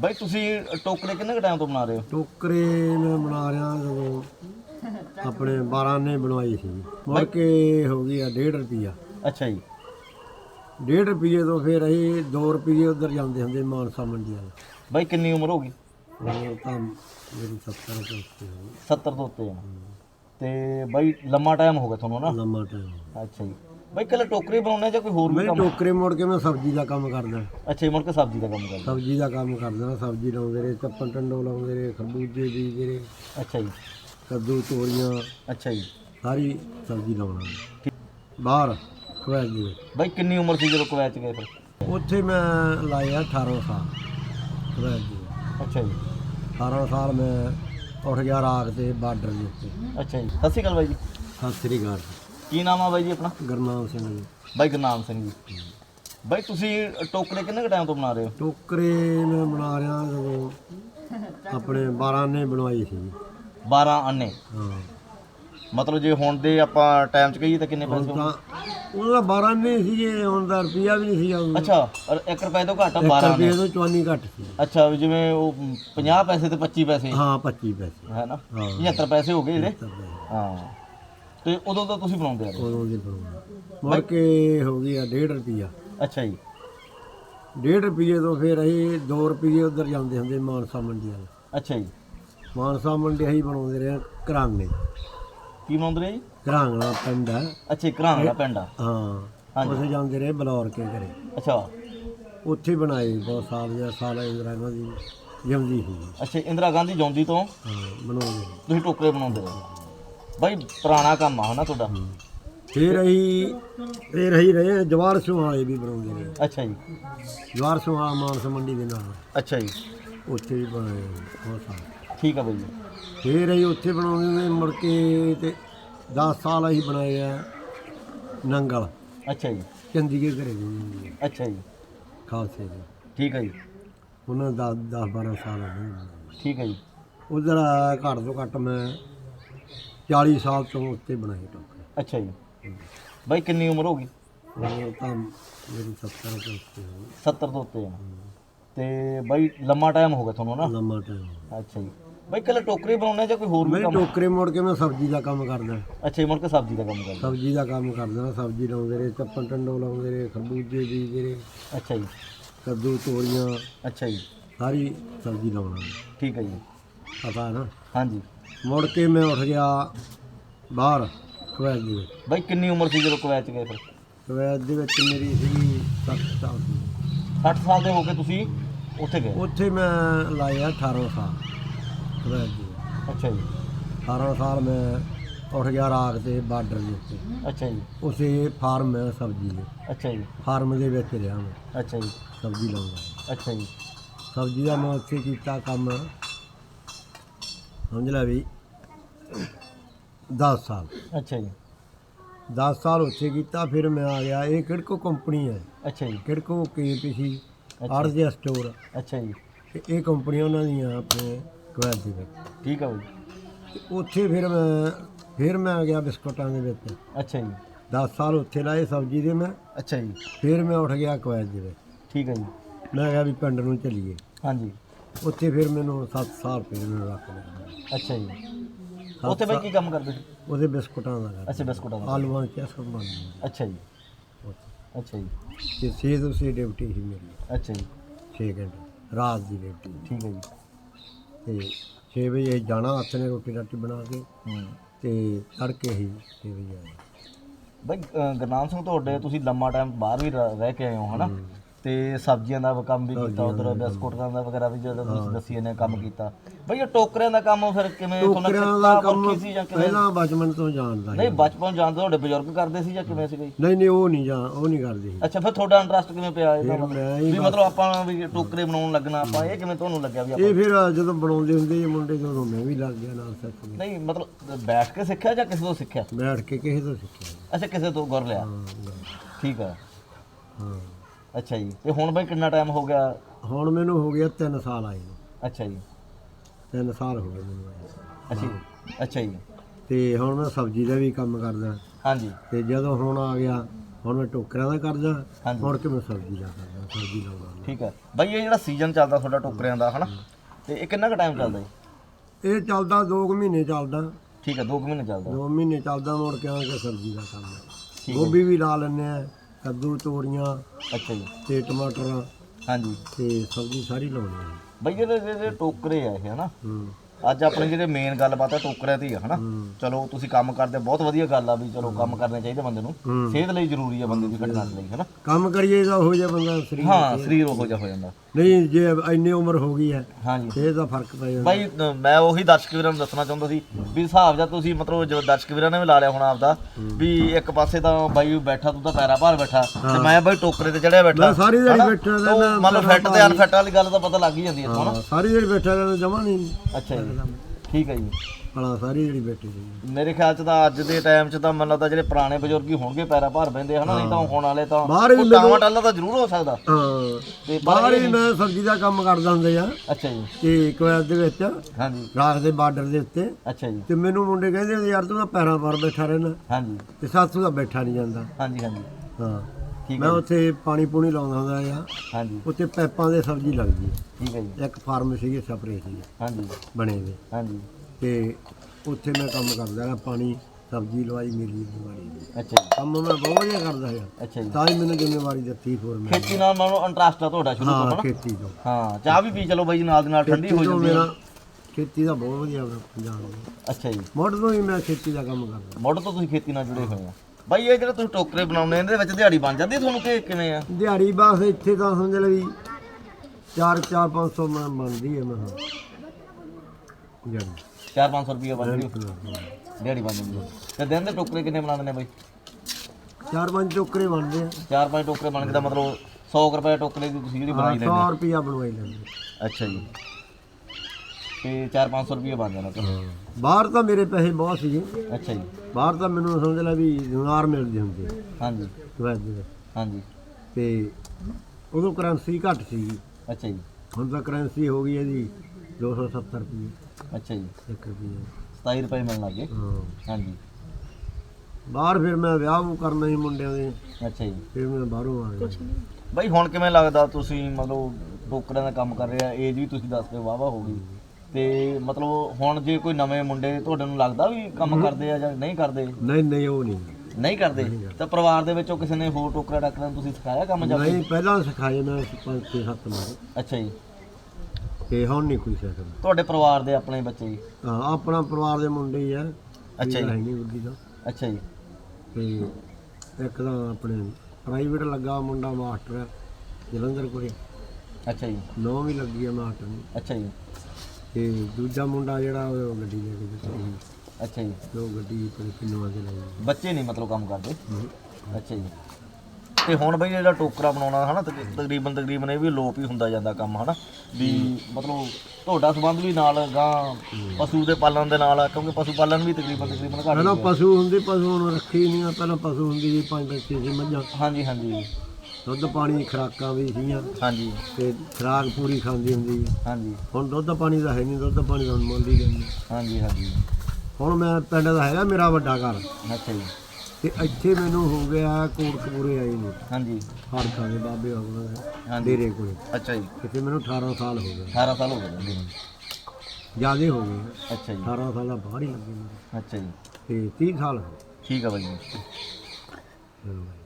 ਬਾਈ ਤੁਸੀਂ ਟੋਕਰੇ ਕਿੰਨੇ ਕ ਟਾਈਮ ਤੋਂ ਬਣਾ ਰਹੇ ਹੋ? ਟੋਕਰੇ ਮੈਂ ਬਣਾ ਰਿਹਾ ਜਦੋਂ ਆਪਣੇ 12 ਨੇ ਬਣਵਾਈ ਸੀ। ਮੁੜ ਕੇ ਹੋ ਗਈ ਆ 1.5 ਰੁਪਿਆ ਅੱਛਾ ਜੀ। 1.5 ਰੁਪਏ ਤੋਂ ਫਿਰ ਅਸੀਂ 2 ਰੁਪਏ ਉਧਰ ਜਾਂਦੇ ਹੁੰਦੇ ਮਾਨਸਾ ਮੰਡੀ ਵਾਲ। ਬਾਈ ਕਿੰਨੀ ਉਮਰ ਹੋ ਗਈ? ਉਹ ਤਾਂ ਮੇਰੀ 70 ਤੋਂ ਉੱਤੇ ਹੋ 70 ਤੋਂ ਉੱਤੇ ਆ। ਤੇ ਬਾਈ ਲੰਮਾ ਟਾਈਮ ਹੋ ਗਿਆ ਤੁਹਾਨੂੰ ਨਾ? ਲੰਮਾ ਟਾਈਮ ਅੱਛਾ ਜੀ। ਬਾਈ ਕੱਲੇ ਟੋਕਰੇ ਬਣਾਉਣੇ ਜਾਂ ਕੋਈ ਹੋਰ ਵੀ ਮੈਂ ਕੰਮ? ਟੋਕਰੇ ਮੁੜ ਕੇ ਮੈਂ ਸਬਜ਼ੀ ਦਾ ਕੰਮ ਕਰਦਾ। ਅੱਛਾ ਜੀ ਮੁੜ ਕੇ ਸਬਜ਼ੀ ਦਾ ਕੰਮ ਕਰਦੇ। ਸਬਜ਼ੀ ਦਾ ਕੰਮ ਕਰਦਾ ਸਬਜ਼ੀ ਲਾਉਂਦੇ ਰਹੇ ਚੱਪਣ ਟੰਡੋ ਲਾਉਂਦੇ ਰਹੇ ਖਰਬੂਜੇ ਬੀਜਦੇ ਰਹੇ। ਅੱਛਾ ਜੀ। ਕੱਦੂ ਤੋਰੀਆਂ ਅੱਛਾ ਜੀ। ਸਾਰੀ ਸਬਜ਼ੀ ਲਾਉਣਾ। ਠੀਕ। ਬਾਹਰ ਕੁਵੈਤ ਦੇ ਵਿੱਚ। ਬਾਈ ਕਿੰਨੀ ਉਮਰ ਸੀ ਜਦੋਂ ਕੁਵੈਤ ਗਏ ਫਿਰ? ਉੱਥੇ ਮੈਂ ਲਾਇਆ 18 ਸਾਲ ਕੁਵੈਤ ਦੇ ਵਿੱਚ। ਅੱਛਾ ਜੀ। 18 ਸਾਲ ਮੈਂ ਉੱਠ ਗਿਆ ਰਾਗ ਤੇ ਬਾਰਡਰ ਦੇ ਉੱਤੇ। ਅੱਛਾ ਜੀ। ਸਤਿ ਸ਼੍ਰੀ ਅਕਾਲ ਬਾਈ ਜੀ। ਸਤਿ ਸ੍ਰੀ ਅਕਾਲ। ਕੀ ਨਾਮ ਆ ਬਾਈ ਜੀ ਆਪਣਾ? ਗੁਰਨਾਮ ਸਿੰਘ ਜੀ। ਬਾਈ ਗੁਰਨਾਮ ਸਿੰਘ ਜੀ। ਬਾਈ ਤੁਸੀਂ ਟੋਕਰੇ ਕਿੰਨੇ ਟਾਈਮ ਤੋਂ ਬਣਾ ਰਹੇ ਹੋ? ਟੋਕਰੇ ਮੈਂ ਬਣਾ ਰਿਹਾ ਜਦੋਂ ਆਪਣੇ 12 ਨੇ ਬਣਵਾਈ ਸੀ 12 ਅੰਨੇ ਹਾਂ। ਮਤਲਬ ਜੇ ਹੁਣ ਦੇ ਆਪਾਂ ਟਾਈਮ ਚ ਕਹੀਏ ਤਾਂ ਕਿੰਨੇ ਹੁਣ ਪੈਸੇ ਤਾਂ ਉਹਦਾ 12 ਨੇ ਸੀਗੇ ਹੁਣ ਦਾ ਰੁਪਿਆ ਵੀ ਨਹੀਂ ਸੀ ਆਉਂਦਾ ਅੱਛਾ 1 ਰੁਪਏ ਤੋਂ ਘੱਟ 12 ਰੁਪਏ ਤੋਂ ਚਵਾਨੀ ਘੱਟ ਸੀ। ਅੱਛਾ ਵੀ ਜਿਵੇਂ ਉਹ 50 ਪੈਸੇ ਤੇ 25 ਪੈਸੇ। ਹਾਂ 25 ਪੈਸੇ। ਹੈ ਨਾ? ਹਾਂ। 75 ਪੈਸੇ ਹੋ ਗਏ ਜਿਹੜੇ। ਹਾਂ। ਤੇ ਉਦੋਂ ਤਾਂ ਤੁਸੀਂ ਬਣਾਉਂਦੇ ਆ ਰਹੇ। ਉਦੋਂ ਦੀ ਬਣਾਉਣਾ ਮੁੜ ਕੇ ਹੋ ਗਈ ਆ 1.5 ਰੁਪਿਆ ਅੱਛਾ ਜੀ। 1.5 ਰੁਪਏ ਤੋਂ ਫਿਰ ਅਸੀਂ 2 ਰੁਪਏ ਉਧਰ ਜਾਂਦੇ ਹੁੰਦੇ ਮਾਨਸਾ ਮੰਡੀ ਵਾਲ ਅੱਛਾ ਜੀ। ਮਾਨਸਾ ਮੰਡੀ ਅਸੀਂ ਬਣਾਉਂਦੇ ਰਹੇ ਘਰਾਂਗੇ ਕੀ ਬਣਾਉਂਦੇ ਰਹੇ ਜੀ? ਘਰਾਂਗਣਾ ਪਿੰਡ ਹੈ ਅੱਛਾ ਜੀ, ਘਰਾਂ ਦਾ ਪਿੰਡ ਆ। ਹਾਂ। ਹਾਂਜੀ। ਉੱਥੇ ਜਾਂਦੇ ਰਹੇ ਬਲੌਰ ਕੇ ਘਰੇ। ਅੱਛਾ। ਉੱਥੇ ਬਣਾਏ ਬਹੁਤ ਸਾਲ ਜਾਂ ਸਾਲ ਇੰਦਰਾ ਗਾਂਧੀ ਜਿਉਂਦੀ ਸੀ। ਅੱਛਾ ਇੰਦਰਾ ਗਾਂਧੀ ਜੌਂਦੀ ਤੋਂ ਹਾਂ ਬਣਾਉਂਦੇ ਰਹੇ। ਤੁਸੀਂ ਟੋਕਰੇ ਬਣਾਉਂਦੇ ਰਹੇ। ਬਾਈ ਪੁਰਾਣਾ ਕੰਮ ਆ ਹਨਾ ਤੁਹਾਡਾ? ਫਿਰ ਅਸੀਂ ਫਿਰ ਅਸੀਂ ਰਹੇ ਜਵਾਰ ਸਿੰਘ ਵਾਲੇ ਵੀ ਬਣਾਉਂਦੇ ਰਹੇ ਅੱਛਾ ਜੀ। ਜਵਾਰ ਵਾਲਾ ਮਾਨਸਾ ਮੰਡੀ ਦੇ ਨਾਲ। ਅੱਛਾ ਜੀ। ਉੱਥੇ ਵੀ ਬਣਾਏ ਬਹੁਤ ਸਾਲ ਠੀਕ ਆ ਬਾਈ ਜੀ। ਫਿਰ ਅਸੀਂ ਉੱਥੇ ਬਣਾਉਂਦੇ ਨੇ ਮੁੜ ਕੇ ਤੇ 10 ਸਾਲ ਅਸੀਂ ਬਣਾਏ ਆ ਨੰਗਲ। ਅੱਛਾ ਜੀ। ਚੰਡੀਗੜ੍ਹ ਘਰੇ ਅੱਛਾ ਜੀ। ਖਾਲਸੇ ਦੇ। ਠੀਕ ਆ ਜੀ। ਉਹਨਾਂ ਦਾ 10 12 ਸਾਲ ਹੋ ਗਏ। ਠੀਕ ਆ ਜੀ। ਉਧਰ ਘੱਟ ਤੋਂ ਘੱਟ ਮੈਂ 40 ਸਾਲ ਤੋਂ ਉੱਤੇ ਬਣਾਏ ਟੋਕਰੇ ਅੱਛਾ ਜੀ। ਬਾਈ ਕਿੰਨੀ ਉਮਰ ਹੋ ਗਈ? ਉਹ ਤਾਂ ਮੇਰੀ 70 ਤੋਂ ਉੱਤੇ ਹੋ 70 ਤੋਂ ਉੱਤੇ ਆ। ਤੇ ਬਾਈ ਲੰਮਾ ਟਾਈਮ ਹੋ ਗਿਆ ਤੁਹਾਨੂੰ ਨਾ? ਲੰਮਾ ਟਾਈਮ ਅੱਛਾ ਜੀ। ਬਾਈ ਕੱਲੇ ਟੋਕਰੇ ਬਣਾਉਣੇ ਜਾਂ ਕੋਈ ਹੋਰ ਵੀ ਮੈਂ ਕੰਮ? ਟੋਕਰੇ ਮੋੜ ਕੇ ਮੈਂ ਸਬਜ਼ੀ ਦਾ ਕੰਮ ਕਰਦਾ। ਅੱਛਾ ਜੀ ਮੁੜ ਕੇ ਸਬਜ਼ੀ ਦਾ ਕੰਮ ਕਰਦੇ। ਸਬਜ਼ੀ ਦਾ ਕੰਮ ਕਰਦਾ ਸਬਜ਼ੀ ਲਾਉਂਦੇ ਰਹੇ ਚੱਪਣ ਟੰਡੋ ਲਾਉਂਦੇ ਰਹੇ ਖਰਬੂਜੇ ਬੀਜਦੇ ਰਹੇ। ਅੱਛਾ ਜੀ। ਕੱਦੂ ਤੋਰੀਆਂ ਅੱਛਾ ਜੀ। ਸਾਰੀ ਸਬਜ਼ੀ ਲਾਉਣਾ। ਠੀਕ ਹੈ ਜੀ। ਪਤਾ ਹੈ ਨਾ? ਹਾਂਜੀ। ਮੁੜ ਕੇ ਮੈਂ ਉੱਠ ਗਿਆ ਬਾਹਰ ਕੁਵੈਤ ਦੇ ਵਿੱਚ। ਬਾਈ ਕਿੰਨੀ ਉਮਰ ਸੀ ਜਦੋਂ ਕੁਵੈਤ ਗਏ ਫਿਰ? ਕੁਵੈਤ ਦੇ ਵਿੱਚ ਮੇਰੀ ਸੀ 60 ਸਾਲ ਦੀ। 60 ਸਾਲ ਦੇ ਹੋ ਕੇ ਤੁਸੀਂ ਉੱਥੇ ਗਏ? ਉੱਥੇ ਮੈਂ ਲਾਇਆ 18 ਸਾਲ ਕੁਵੈਤ ਦੇ ਵਿੱਚ। ਅੱਛਾ ਜੀ। 18 ਸਾਲ ਮੈਂ ਉੱਠ ਗਿਆ ਰਾਗ ਤੇ ਬਾਰਡਰ ਦੇ ਉੱਤੇ। ਅੱਛਾ ਜੀ। ਉਸੇ ਫਾਰਮ ਹੈ ਸਬਜ਼ੀ ਦੇ। ਅੱਛਾ ਜੀ। ਫਾਰਮ ਦੇ ਵਿੱਚ ਰਿਹਾ ਮੈਂ। ਅੱਛਾ ਜੀ। ਸਬਜ਼ੀ ਲਾਉਂਦਾ। ਅੱਛਾ ਜੀ। ਸਬਜ਼ੀ ਦਾ ਮੈਂ ਉੱਥੇ ਕੀਤਾ ਕੰਮ। ਸਮਝ ਲੈ ਵੀ 10 ਸਾਲ। ਅੱਛਾ ਜੀ। 10 ਸਾਲ ਉੱਥੇ ਕੀਤਾ ਫਿਰ ਮੈਂ ਆ ਗਿਆ। ਇਹ ਕਿਹੜਕੋ ਕੰਪਨੀ ਹੈ। ਅੱਛਾ ਜੀ। ਕਿਹੜਕੋ ਕੇਪੀਸੀ। RJ store. ਅੱਛਾ ਜੀ। ਤੇ ਇਹ ਕੰਪਨੀਆਂ ਉਹਨਾਂ ਦੀਆਂ ਆਪਣੇ ਕੁਵੈਤ ਦੇ ਵਿੱਚ। ਠੀਕ ਆ ਤੇ ਉੱਥੇ ਫਿਰ ਮੈਂ ਫਿਰ ਮੈਂ ਆ ਗਿਆ ਬਿਸਕੁਟਾਂ ਦੇ ਵਿੱਚ। ਅੱਛਾ ਜੀ। 10 ਸਾਲ ਉੱਥੇ ਲਾਏ ਸਬਜ਼ੀ ਦੇ ਮੈਂ। ਅੱਛਾ ਜੀ। ਫਿਰ ਮੈਂ ਉੱਠ ਗਿਆ ਕੁਵੈਤ ਦੇ ਵਿੱਚ। ਠੀਕ ਹੈ ਜੀ। ਮੈਂ ਕਿਹਾ ਵੀ ਪਿੰਡ ਨੂੰ ਚੱਲੀਏ। ਹਾਂਜੀ। ਉੱਥੇ ਫਿਰ ਮੈਨੂੰ 7 ਸਾਲ ਫਿਰ ਮੈਨੂੰ ਰੱਖ ਲਿਆ ਅੱਛਾ ਜੀ। ਉੱਥੇ ਬਾਈ ਕੀ ਕੰਮ ਕਰਦੇ ਸੀ? ਉਹਦੇ ਬਿਸਕੁਟਾਂ ਦਾ ਅੱਛਾ ਬਿਸਕੁਟਾਂ ਦਾ। ਆਲੂਆਂ ਚ ਸਭ ਬਣਦੀ ਅੱਛਾ ਜੀ। ਅੱਛਾ ਜੀ। ਤੇ ਛੇ ਤੋਂ ਛੇ ਡਿਊਟੀ ਸੀ ਮੇਰੀ। ਅੱਛਾ ਜੀ। 6 ਘੰਟੇ। ਰਾਤ ਦੀ ਡਿਊਟੀ। ਠੀਕ ਹੈ ਜੀ। ਤੇ 6 ਵਜੇ ਜਾਣਾ ਹੱਥ ਨੇ ਰੋਟੀ ਰਾਟੀ ਬਣਾ ਕੇ। ਹੂੰ। ਤੇ ਤੜਕੇ ਹੀ 6 ਵਜੇ ਆਏ। ਬਾਈ ਗੁਰਨਾਮ ਸਿੰਘ ਤੁਹਾਡੇ ਤੁਸੀਂ ਲੰਮਾ ਟਾਈਮ ਬਾਹਰ ਵੀ ਰਹਿ ਕੇ ਆਏ ਹੋ ਹਨਾ? ਤੇ ਸਬਜ਼ੀਆਂ ਦਾ ਕੰਮ ਵੀ ਕੀਤਾ ਉਧਰ ਬਿਸਕੁਟਾਂ ਦਾ ਵਗੈਰਾ ਵੀ ਜਦੋਂ ਤੁਸੀਂ ਦੱਸੀ ਇਹਨੇ ਕੰਮ ਕੀਤਾ। ਬਾਈ ਇਹ ਟੋਕਰਿਆਂ ਦਾ ਕੰਮ ਫਿਰ ਕਿਵੇਂ ਟੋਕਰਿਆਂ ਦਾ ਕੰਮ ਜਾਂ ਪਹਿਲਾਂ ਬਚਪਨ ਤੋਂ ਜਾਣਦਾ ਨਹੀਂ ਬਚਪਨ ਜਾਣਦੇ ਤੁਹਾਡੇ ਬਜ਼ੁਰਗ ਕਰਦੇ ਸੀ ਜਾਂ ਕਿਵੇਂ ਸੀ ਬਈ? ਨਹੀਂ ਨਹੀਂ ਉਹ ਨਹੀਂ ਜਾਣ ਉਹ ਨਹੀਂ ਕਰਦੇ ਸੀ। ਅੱਛਾ ਫਿਰ ਤੁਹਾਡਾ ਇੰਟਰਸਟ ਕਿਵੇਂ ਪਿਆ ਇਹਦਾ ਵੀ ਮਤਲਬ ਆਪਾਂ ਵੀ ਟੋਕਰੇ ਬਣਾਉਣ ਲੱਗਣਾ ਆਪਾਂ ਇਹ ਕਿਵੇਂ ਤੁਹਾਨੂੰ ਲੱਗਿਆ ਵੀ ਆਪਾਂ ਇਹ ਫਿਰ ਜਦੋਂ ਬਣਾਉਂਦੇ ਹੁੰਦੇ ਸੀ ਮੁੰਡੇ ਉਦੋਂ ਮੈਂ ਵੀ ਲੱਗ ਗਿਆ ਨਾਲ ਸਿੱਖ ਨਹੀਂ ਮਤਲਬ ਬੈਠ ਕੇ ਸਿੱਖਿਆ ਜਾਂ ਕਿਸੇ ਤੋਂ ਸਿੱਖਿਆ? ਬੈਠ ਕੇ ਕਿਸੇ ਤੋਂ ਸਿੱਖਿਆ। ਅੱਛਾ ਕਿਸੇ ਤੋਂ ਗੁਰ ਲਿਆ। ਠੀਕ ਆ। ਹਾਂ। ਅੱਛਾ ਜੀ। ਤੇ ਹੁਣ ਬਈ ਕਿੰਨਾ ਟਾਈਮ ਹੋ ਗਿਆ? ਹੁਣ ਮੈਨੂੰ ਹੋ ਗਿਆ 3 ਸਾਲ ਆਏ ਨੂੰ। ਅੱਛਾ ਜੀ। 3 ਸਾਲ ਹੋ ਗਏ ਮੈਨੂੰ ਆਏ ਅੱਛਾ ਜੀ। ਅੱਛਾ ਜੀ। ਤੇ ਹੁਣ ਮੈਂ ਸਬਜ਼ੀ ਦਾ ਵੀ ਕੰਮ ਕਰਦਾ। ਹਾਂਜੀ। ਤੇ ਜਦੋਂ ਹੁਣ ਆ ਗਿਆ ਹੁਣ ਮੈਂ ਟੋਕਰਿਆਂ ਦਾ ਕਰਦਾ। ਮੁੜ ਕੇ ਮੈਂ ਸਬਜ਼ੀ ਦਾ ਕਰਦਾ ਸਬਜ਼ੀ ਲਾਉਂਦਾ ਠੀਕ ਹੈ ਬਾਈ ਇਹ ਜਿਹੜਾ ਸੀਜ਼ਨ ਚੱਲਦਾ ਤੁਹਾਡਾ ਟੋਕਰਿਆਂ ਦਾ ਹਨਾ? ਤੇ ਇਹ ਕਿੰਨਾ ਕੁ ਟਾਈਮ ਚੱਲਦਾ ਜੀ? ਇਹ ਚੱਲਦਾ 2 ਮਹੀਨੇ ਚੱਲਦਾ। ਠੀਕ ਹੈ 2 ਮਹੀਨੇ ਚੱਲਦਾ। 2 ਮਹੀਨੇ ਚੱਲਦਾ ਮੁੜ ਕੇ ਆ ਕੇ ਸਬਜ਼ੀ ਦਾ ਕੰਮ ਹੈ ਗੋਭੀ ਵੀ ਲਾ ਲੈਂਦੇ ਆ। ਕੱਦੂ ਤੋਰੀਆਂ ਅੱਛਾ ਜੀ। ਤੇ ਟਮਾਟਰ ਹਾਂਜੀ। ਤੇ ਸਬਜ਼ੀ ਸਾਰੀ ਲਾਉਂਦੇ ਆ ਬਾਈ ਜਿਹੜੇ ਟੋਕਰੇ ਆ ਇਹ ਹਨਾ? ਹੂੰ। ਅੱਜ ਆਪਣੇ ਜਿਹੜੇ ਮੇਨ ਗੱਲਬਾਤ ਹੈ ਟੋਕਰਿਆਂ ਦੀ ਆ ਹਨਾ। ਚਲੋ ਤੁਸੀਂ ਕੰਮ ਕਰਦੇ ਬਹੁਤ ਵਧੀਆ ਗੱਲ ਆ ਵੀ ਚਲੋ ਕੰਮ ਕਰਨੇ ਚਾਹੀਦੇ ਬੰਦੇ ਨੂੰ। ਸਿਹਤ ਲਈ ਜ਼ਰੂਰੀ ਆ ਬੰਦੇ ਦੀ ਫਿਟਨੈਸ ਲਈ ਹਨਾ? ਕੰਮ ਕਰੀਏ ਤਾਂ ਹੋ ਜਾ ਬੰਦਾ ਸਰੀਰ ਹਾਂ ਸਰੀਰ ਉਹੋ ਜਿਹਾ ਹੋ ਜਾਂਦਾ। ਨਹੀਂ ਜੇ ਇੰਨੀ ਉਮਰ ਹੋ ਗਈ ਹੈ ਹਾਂਜੀ। ਤੇ ਇਹਦਾ ਫ਼ਰਕ ਪੈ ਜਾਂਦਾ। ਬਾਈ ਮੈਂ ਉਹੀ ਦਰਸ਼ਕ ਵੀਰਾਂ ਨੂੰ ਦੱਸਣਾ ਚਾਹੁੰਦਾ ਸੀ ਵੀ ਹਿਸਾਬ ਜਾਂ ਤੁਸੀਂ ਮਤਲਬ ਜੋ ਦਰਸ਼ਕ ਵੀਰਾਂ ਨੇ ਵੀ ਲਾ ਲਿਆ ਹੁਣ ਆਪਦਾ ਵੀ ਇੱਕ ਪਾਸੇ ਤਾਂ ਬਾਈ ਬੈਠਾ ਤੂੰ ਤਾਂ ਪੈਰਾ ਭਾਰ ਬੈਠਾ ਤੇ ਮੈਂ ਬਾਈ ਟੋਕਰੇ ਤੇ ਚੜਿਆ ਬੈਠਾ ਮੈਂ ਸਾਰੀ ਦਿਹਾੜੀ? ਬੈਠਾ ਰਹਿੰਦਾ, ਲਓ ਫਿੱਟ ਤੇ ਅਨਫਿੱਟ ਵਾਲੀ ਗੱਲ ਤਾਂ ਪਤਾ ਲੱਗ ਹੀ ਜਾਂਦੀ ਹੈ ਇੱਥੋਂ ਨਾ ਹਾਂ, ਸਾਰੀ ਜਿਹੜੀ ਬੈਠਾ ਰਹਿੰਦਾ ਜਮਾ ਨਹੀਂ। ਅੱਛਾ ਜੀ। ਠੀਕ ਹੈ ਜੀ। ਭਲਾ ਸਾਰੀ ਜਿਹੜੀ ਬੈਠੀ ਰਹੀ ਮੇਰੇ ਖਿਆਲ ਚ ਤਾਂ ਅੱਜ ਦੇ ਟਾਈਮ ਚ ਤਾਂ ਮੈਨੂੰ ਲੱਗਦਾ ਜਿਹੜੇ ਪੁਰਾਣੇ ਬਜ਼ੁਰਗ ਹੀ ਹੋਣਗੇ ਪੈਰਾ ਭਾਰ ਬੈਂਦੇ ਹਨਾ? ਨਹੀਂ ਤਾਂ ਹੁਣ ਵਾਲੇ ਤਾਂ ਬਾਹਰ ਵੀ ਉਹ ਟਾਵਾਂ ਟਾਲਾ ਤਾਂ ਜ਼ਰੂਰ ਹੋ ਸਕਦਾ। ਹਾਂ। ਤੇ ਬਾਹਰ ਹੀ ਮੈਂ ਸਬਜ਼ੀ ਦਾ ਕੰਮ ਕਰਦਾ ਹੁੰਦਾ ਆ। ਅੱਛਾ ਜੀ। ਤੇ ਕੁਐਤ ਦੇ ਵਿੱਚ ਹਾਂਜੀ। ਰਾਖ ਦੇ ਬਾਰਡਰ ਦੇ ਉੱਤੇ। ਅੱਛਾ ਜੀ। ਤੇ ਮੈਨੂੰ ਮੁੰਡੇ ਕਹਿੰਦੇ ਹੁੰਦੇ, ਯਾਰ ਤੂੰ ਤਾਂ ਪੈਰਾਂ ਪਰ ਬੈਠਾ ਰਹਿਣਾ। ਹਾਂਜੀ। ਤੇ ਸਾਥੋਂ ਤਾਂ ਬੈਠਾ ਨਹੀਂ ਜਾਂਦਾ। ਹਾਂਜੀ ਹਾਂਜੀ। ਹਾਂ। ਠੀਕ ਮੈਂ ਹੈ ਉੱਥੇ ਪਾਣੀ ਪੂਣੀ ਲਾਉਂਦਾ ਹੁੰਦਾ ਆ। ਹਾਂਜੀ। ਉੱਥੇ ਪੈਪਾਂ ਦੇ ਸਬਜ਼ੀ ਲੱਗਦੀ ਹੈ ਠੀਕ ਹੈ ਜੀ। ਇੱਕ ਫਾਰਮ ਸੀਗੇ ਸਪਰੇ ਸੀ ਹਾਂਜੀ। ਬਣੇ ਦੇ ਹਾਂਜੀ। ਤੇ ਉੱਥੇ ਮੈਂ ਕੰਮ ਕਰਦਾ ਹਾਂ ਪਾਣੀ ਸਬਜ਼ੀ ਲਵਾਈ ਮੇਰੀ ਜ਼ਿੰਮੇਵਾਰੀ ਦੀ। ਅੱਛਾ ਜੀ। ਕੰਮ ਮੈਂ ਬਹੁਤ ਵਧੀਆ ਕਰਦਾ ਹਾਂ ਅੱਛਾ ਜੀ। ਤਾਂ ਹੀ ਮੈਨੂੰ ਜ਼ਿੰਮੇਵਾਰੀ ਦਿੱਤੀ ਫੋਰ ਮੈਂ। ਖੇਤੀ ਨਾਲ ਮੈਨੂੰ ਇੰਟਰਸਟ ਆ ਤੁਹਾਡਾ ਸ਼ੁਰੂ ਤੋਂ ਹਾਂ ਹਨਾ? ਖੇਤੀ ਤੋਂ। ਹਾਂ ਚਾਹ ਵੀ ਪੀ ਚਲੋ ਬਾਈ ਜੀ ਨਾਲ ਦੇ ਨਾਲ ਠੰਡੀ ਹੋ ਖੇਤੀ ਤੋਂ ਜਾਂਦੀ ਹੈ ਮੇਰਾ ਖੇਤੀ ਦਾ ਬਹੁਤ ਵਧੀਆ ਪੰਜਾਬ ਦਾ ਅੱਛਾ ਜੀ। ਮੁੱਢ ਤੋਂ ਹੀ ਮੈਂ ਖੇਤੀ ਦਾ ਕੰਮ ਕਰਦਾ। ਮੁੱਢ ਤੋਂ ਤੁਸੀਂ ਖੇਤੀ ਨਾਲ ਜੁੜੇ ਹੋਏ ਆ ਬਾਈ ਇਹ ਜਿਹੜੇ ਤੁਸੀਂ ਟੋਕਰੇ ਬਣਾਉਂਦੇ ਇਹਦੇ ਵਿੱਚ ਦਿਹਾੜੀ ਬਣ ਜਾਂਦੀ ਹੈ ਤੁਹਾਨੂੰ ਕਿ ਕਿਵੇਂ ਆ? ਦਿਹਾੜੀ ਬਸ ਇੱਥੇ ਤਾਂ ਸਮਝ ਲੈ ਵੀ 4 4 500 ਮੈਂ ਬਣਦੀ ਹੈ ਮੈਂ ਹਾਂ। ਦਿਹਾੜੀ 4-500 ਰੁਪਏ ਬਣ ਜਾਂਦੀ ਦਿਹਾੜੀ ਬਣ ਜਾਂਦੀ ਹੈ। ਤੇ ਦਿਨ ਦੇ ਟੋਕਰੇ ਕਿੰਨੇ ਬਣਾਉਂਦੇ ਨੇ ਬਾਈ? ਚਾਰ ਪੰਜ ਟੋਕਰੇ ਬਣਦੇ ਆ। 4-5 ਟੋਕਰੇ ਬਣ ਕੇ ਦਾ ਮਤਲਬ 100 ਰੁਪਏ ਟੋਕਰੇ ਦੀ ਤੁਸੀਂ ਜਿਹੜੀ ਬਣਾਈ 100 ਲੈਂਦੇ ਰੁਪਿਆ ਬਣਵਾਈ ਲੈਂਦੇ ਅੱਛਾ ਜੀ। ਤੇ 4-500 ਰੁਪਏ ਬਣ ਜਾਣਾ ਬਾਹਰ ਤਾਂ ਮੇਰੇ ਪੈਸੇ ਬਹੁਤ ਸੀਗੇ। ਅੱਛਾ ਜੀ। ਬਾਹਰ ਤਾਂ ਮੈਨੂੰ ਸਮਝ ਲੈ ਵੀ ਦਿਨਾਰ ਮਿਲਦੇ ਹੁੰਦੇ। ਹਾਂਜੀ। ਕੁਵੈਤ ਦੇ। ਵਿੱਚ। ਹਾਂਜੀ। ਤੇ ਉਦੋਂ ਕਰੰਸੀ ਘੱਟ ਸੀਗੀ। ਅੱਛਾ ਜੀ। ਹੁਣ ਤਾਂ ਕਰੰਸੀ ਹੋ ਗਈ ਇਹਦੀ 270 ਰੁਪਏ ਅੱਛਾ ਜੀ। 1 ਰੁਪਏ 27 ਰੁਪਏ ਮਿਲਣ ਲੱਗੇ ਹਾਂ। ਹਾਂਜੀ। ਬਾਹਰ ਫਿਰ ਮੈਂ ਵਿਆਹ ਵੂ ਕਰਨਾ ਸੀ ਮੁੰਡਿਆਂ ਦੇ। ਅੱਛਾ ਜੀ। ਫਿਰ ਮੈਂ ਬਾਹਰੋਂ ਆ ਗਿਆ। ਬਾਈ ਹੁਣ ਕਿਵੇਂ ਲੱਗਦਾ ਤੁਸੀਂ ਮਤਲਬ ਟੋਕਰਿਆਂ ਦਾ ਕੰਮ ਕਰ ਰਹੇ ਆ? ਏਜ ਵੀ ਤੁਸੀਂ ਦੱਸ ਕੇ ਵਾਵਾ ਹੋ ਗਈ। ਤੇ ਮਤਲਬ ਹੁਣ ਜੇ ਕੋਈ ਨਵੇਂ ਮੁੰਡੇ ਤੁਹਾਡੇ ਨੂੰ ਲੱਗਦਾ ਵੀ ਕੰਮ ਕਰਦੇ ਆ ਜਾਂ ਨਹੀਂ ਕਰਦੇ? ਨਹੀਂ ਨਹੀਂ ਉਹ ਨਹੀਂ। ਨਹੀਂ ਕਰਦੇ? ਤਾਂ ਪਰਿਵਾਰ ਦੇ ਵਿੱਚੋਂ ਕਿਸੇ ਨੇ ਹੋਰ ਟੋਕਰਾ ਡਾਕਰਾਂ ਨੂੰ ਤੁਸੀਂ ਸਿਖਾਇਆ ਕੰਮ ਜਾਂ ਨਹੀਂ ਪਹਿਲਾਂ ਸਿਖਾਏ ਮੈਂ ਪੰਜ ਛੇ ਸੱਤ ਮਾਰੇ ਅੱਛਾ ਜੀ। ਤੇ ਹੁਣ ਨਹੀਂ ਕੋਈ ਸਿਖਾਉਂਦਾ ਤੁਹਾਡੇ ਪਰਿਵਾਰ ਦੇ ਆਪਣੇ ਬੱਚੇ ਜੀ? ਹਾਂ ਆਪਣਾ ਪਰਿਵਾਰ ਦੇ ਮੁੰਡੇ ਹੀ ਆ। ਅੱਛਾ ਜੀ। ਨਹੀਂ ਬੁੱਢੀ ਦਾ। ਅੱਛਾ ਜੀ। ਤੇ ਇੱਕ ਤਾਂ ਆਪਣੇ ਪ੍ਰਾਈਵੇਟ ਲੱਗਾ ਮੁੰਡਾ ਮਾਸਟਰ ਜਲੰਧਰ ਕੋਲੇ। ਅੱਛਾ ਜੀ। ਨੌ ਵੀ ਲੱਗੀ ਆ ਮਾਸਟਰ ਨੂੰ। ਅੱਛਾ ਜੀ। ਤੇ ਦੂਜਾ ਮੁੰਡਾ ਜਿਹੜਾ ਉਹ ਗੱਡੀ ਲੈ ਕੇ ਦਿੱਤੀ। ਅੱਛਾ ਜੀ। ਉਹ ਗੱਡੀ ਆਪਣੇ ਪਿੰਡੋਂ ਆ ਕੇ ਲੈ ਗਈ ਬੱਚੇ ਨਹੀਂ ਮਤਲਬ ਕੰਮ ਕਰਦੇ? ਅੱਛਾ ਜੀ। ਤੇ ਹੁਣ ਬਈ ਜਿਹੜਾ ਟੋਕਰਾ ਬਣਾਉਣਾ ਹਨਾ ਤਕ- ਤਕਰੀਬਨ ਤਕਰੀਬਨ ਇਹ ਵੀ ਲੋਪ ਹੀ ਹੁੰਦਾ ਜਾਂਦਾ ਕੰਮ ਹਨਾ ਵੀ ਮਤਲਬ ਤੁਹਾਡਾ ਸੰਬੰਧ ਵੀ ਨਾਲ ਗਾਂ ਪਸ਼ੂ ਦੇ ਪਾਲਣ ਦੇ ਨਾਲ ਆ, ਕਿਉਂਕਿ ਪਸ਼ੂ ਪਾਲਣ ਵੀ ਤਕਰੀਬਨ ਤਕਰੀਬਨ ਘੱਟ ਪਹਿਲਾਂ ਗਿਆ। ਪਸ਼ੂ ਹੁੰਦੇ ਪਸ਼ੂ ਹੁਣ ਰੱਖੇ ਨਹੀਂ ਆ। ਪਹਿਲਾਂ ਪਸ਼ੂ ਹੁੰਦੀ ਸੀ ਪੰਜ ਪੰਜ ਛੇ ਛੇ ਮੱਝਾਂ। ਹਾਂਜੀ ਹਾਂਜੀ। ਦੁੱਧ ਪਾਣੀ ਖੁਰਾਕਾਂ ਵੀ ਸੀਗੀਆਂ। ਹਾਂਜੀ। ਤੇ ਖੁਰਾਕ ਪੂਰੀ ਖਾਂਦੀ ਹੁੰਦੀ ਸੀ। ਹਾਂਜੀ। ਹੁਣ ਦੁੱਧ ਪਾਣੀ ਦਾ ਹੈ ਨਹੀਂ ਦੁੱਧ ਪਾਣੀ ਦਾ ਹੁਣ ਮੁੱਲ ਹੀ ਲੈਂਦੇ ਹਾਂਜੀ ਹਾਂਜੀ। ਹੁਣ ਮੈਂ ਪਿੰਡ ਦਾ ਹੈਗਾ ਮੇਰਾ ਵੱਡਾ ਘਰ। ਅੱਛਾ ਜੀ। ਤੇ ਇੱਥੇ ਮੈਨੂੰ ਹੋ ਗਿਆ ਕੋਟਕਪੂਰੇ ਆਈ ਨੂੰ। ਹਾਂਜੀ। ਹਰਖਾਂ ਦੇ ਬਾਬੇ ਹੋਣਾ ਦੇ ਹਾਂਜੀ। ਡੇਰੇ ਕੋਲੇ। ਅੱਛਾ ਜੀ। ਇੱਥੇ ਮੈਨੂੰ 18 ਸਾਲ ਹੋ ਗਏ। 18 ਸਾਲ ਹੋ ਗਏ ਜੀ। ਜਿਆਦੇ ਹੋ ਗਏ। ਅੱਛਾ ਜੀ। 18 ਸਾਲ ਦਾ ਬਾਹਰ ਹੀ ਲੱਗੇ ਮੇਰੇ। ਅੱਛਾ ਜੀ। ਤੇ 30 ਸਾਲ ਹੋ ਗਏ। ਠੀਕ ਆ ਬਾਈ ਜੀ। ਮੈਨੂੰ।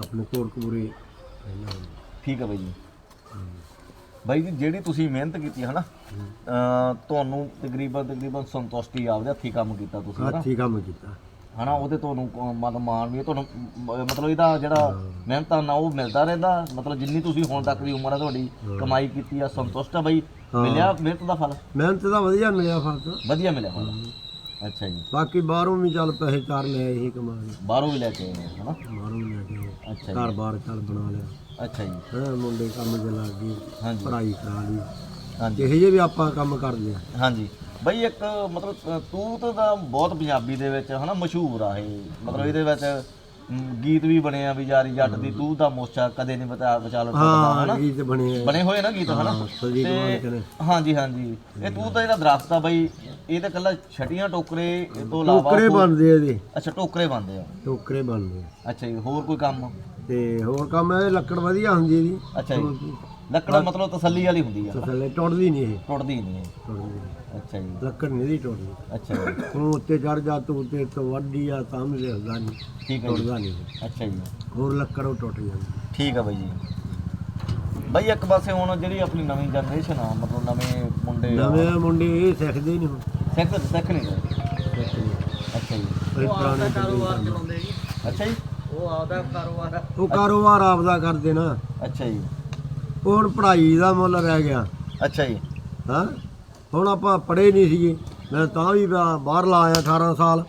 ਆਪਣੇ ਕੋਟਕਪੂਰੇ ਰਹਿਣਾ ਹੁੰਦਾ। ਠੀਕ ਆ ਬਾਈ ਜੀ। ਬਾਈ ਜੀ ਜਿਹੜੀ ਤੁਸੀਂ ਮਿਹਨਤ ਕੀਤੀ ਹੈ ਅਹ ਤੁਹਾਨੂੰ ਤਕਰੀਬਨ ਤਕਰੀਬਨ ਸੰਤੁਸ਼ਟੀ ਆਪਦੇ ਹੱਥੀ ਕੰਮ ਕੀਤਾ ਤੁਸੀਂ ਹਨਾ? ਹੱਥੀਂ ਕੰਮ ਕੀਤਾ। ਹਨਾ ਉਹਦੇ ਤੁਹਾਨੂੰ ਕ- ਮਤਲਬ ਮਾਣ ਵੀ ਹੈ, ਤੁਹਾਨੂੰ ਮ- ਮਤਲਬ ਇਹਦਾ ਜਿਹੜਾ ਮਿਹਨਤਾਂ ਨਾਲ ਉਹ ਮਿਲਦਾ ਰਹਿੰਦਾ। ਮਤਲਬ ਜਿੰਨੀ ਤੁਸੀਂ ਹੁਣ ਤੱਕ ਦੀ ਉਮਰ ਹੈ ਤੁਹਾਡੀ ਕਮਾਈ ਕੀਤੀ ਆ ਸੰਤੁਸ਼ਟ ਆ ਬਾਈ। ਮਿਲਿਆ ਮਿਹਨਤ ਦਾ ਫਲ? ਮਿਹਨਤ ਦਾ ਵਧੀਆ ਮਿਲਿਆ ਫਲ ਤਾਂ। ਵਧੀਆ ਮਿਲਿਆ ਫਲ। ਅੱਛਾ ਜੀ। ਬਾਕੀ ਬਾਹਰੋਂ ਵੀ ਚੱਲ ਪੈਸੇ ਚਾਰ ਲੈ ਇਹ ਕਮਾ ਕੇ ਬਾਹਰੋਂ ਵੀ ਲੈ ਕੇ ਆਏ ਆ, ਹਨਾ? ਬਾਹਰੋਂ ਵੀ ਲੈ ਕੇ। ਅੱਛਾ ਜੀ। ਘਰ ਬਾਰ ਚੱਲ ਬਣਾ ਲਿਆ। ਅੱਛਾ ਜੀ। ਹਾਂ ਮੁੰਡੇ ਕੰਮ 'ਚ ਲੱਗ ਗਏ ਹਾਂਜੀ। ਪੜ੍ਹਾਈ ਕਰਾ ਲਈ। ਹਾਂਜੀ। ਇਹੋ ਜਿਹੇ ਵੀ ਆਪਾਂ ਕੰਮ ਕਰਦੇ ਆ। ਹਾਂਜੀ। ਬਈ ਇੱਕ ਮਤਲਬ ਤੂਤ ਦਾ ਬਹੁਤ ਪੰਜਾਬੀ ਦੇ ਵਿੱਚ ਹਨਾ ਮਸ਼ਹੂਰ ਆ ਇਹ। ਮਤਲਬ ਇਹਦੇ ਵਿੱਚ ਗੀਤ ਵੀ ਬਣੇ ਆ ਵੀ ਯਾਰੀ ਜੱਟ ਦੀ ਤੂਤ ਦਾ ਮੋਚਾ ਕਦੇ ਨਹੀਂ ਬਤਾ ਵਿਚਾਲ ਹਾਂ ਹਨਾ? ਗੀਤ ਬਣੇ ਆ। ਬਣੇ ਹੋਏ ਨਾ ਗੀਤ ਹਨਾ? ਤੇ ਹਾਂਜੀ ਹਾਂਜੀ। ਇਹ ਤੂਤ ਦਾ ਜਿਹੜਾ ਦਰਖਤ ਆ ਬਈ ਇਹ ਤਾਂ ਕੱਲਾ ਛਟੀਆਂ ਟੋਕਰੇ ਇਹ ਤੋਂ ਇਲਾਵਾ ਟੋਕਰੇ ਬਣਦੇ ਆ ਇਹਦੇ ਅੱਛਾ ਟੋਕਰੇ ਬਣਦੇ ਆ। ਟੋਕਰੇ ਬਣਦੇ। ਅੱਛਾ ਜੀ ਹੋਰ ਕੋਈ ਕੰਮ? ਤੇ ਹੋਰ ਕੰਮ ਇਹ ਲੱਕੜ ਵਧੀਆ ਹੁੰਦੀ ਇਹਦੀ ਅੱਛਾ ਜੀ। ਲੱਕੜਾਂ ਮਤਲਬ ਤਸੱਲੀ ਵਾਲੀ ਹੁੰਦੀ ਆ। ਥੱਲੇ ਟੁੱਟਦੀ ਨਹੀਂ ਇਹ। ਟੁੱਟਦੀ ਨਹੀਂ ਇਹ। ਟੁੱਟਦੀ ਨਹੀਂ। ਅੱਛਾ ਜੀ। ਲੱਕੜ ਨਹੀਂ ਦੀ ਟੁੱਟਦੀ। ਅੱਛਾ ਜੀ। ਤੂੰ ਉੱਤੇ ਚੜ ਜਾ ਤੂੰ ਉੱਤੇ ਤੋਂ ਵੱਡੀ ਆ ਤਾਂ ਵੀ ਹੁੰਦਾ ਨਹੀਂ। ਠੀਕ ਹੈ ਜੀ। ਟੁੱਟਦਾ ਨਹੀਂ ਅੱਛਾ ਜੀ। ਹੋਰ ਲੱਕੜ ਉਹ ਟੁੱਟ ਜਾਂਦੀ। ਠੀਕ ਆ ਬਾਈ ਜੀ। ਬਾਈ ਇੱਕ ਪਾਸੇ ਹੁਣ ਜਿਹੜੀ ਆਪਣੀ ਨਵੀਂ ਜਨਰੇਸ਼ਨ ਆ ਮਤਲਬ ਨਵੇਂ ਮੁੰਡੇ ਆ, ਨਵੇਂ ਮੁੰਡੇ ਇਹ ਸਿੱਖਦੇ ਹੀ ਨਹੀਂ ਹੁਣ। ਸਿੱਖ ਸਿੱਖ ਨਹੀਂ। ਰਹੇ ਸਿੱਖਦੇ ਨਹੀਂ। ਅੱਛਾ ਜੀ। ਇਹ ਪੁਰਾਣੇ ਕਾਰੋਬਾਰ ਚਲਾਉਂਦੇ ਜੀ। ਅੱਛਾ ਜੀ। ਉਹ ਆਪਦਾ ਕਾਰੋਬਾਰ। ਉਹ ਕਾਰੋਬਾਰ ਆਪਦਾ ਕਰਦੇ ਨਾ। ਅੱਛਾ ਜੀ। ਹੁਣ ਪੜ੍ਹਾਈ ਦਾ ਮੁੱਲ ਰਹਿ ਗਿਆ। ਅੱਛਾ ਜੀ। ਹਾਂ? ਹੁਣ ਆਪਾਂ ਪੜ੍ਹੇ ਨਹੀਂ ਸੀਗੇ। ਮੈਂ ਤਾਂ ਵੀ ਬਾ- ਬਾਹਰ ਲਾਇਆ 18 ਸਾਲ।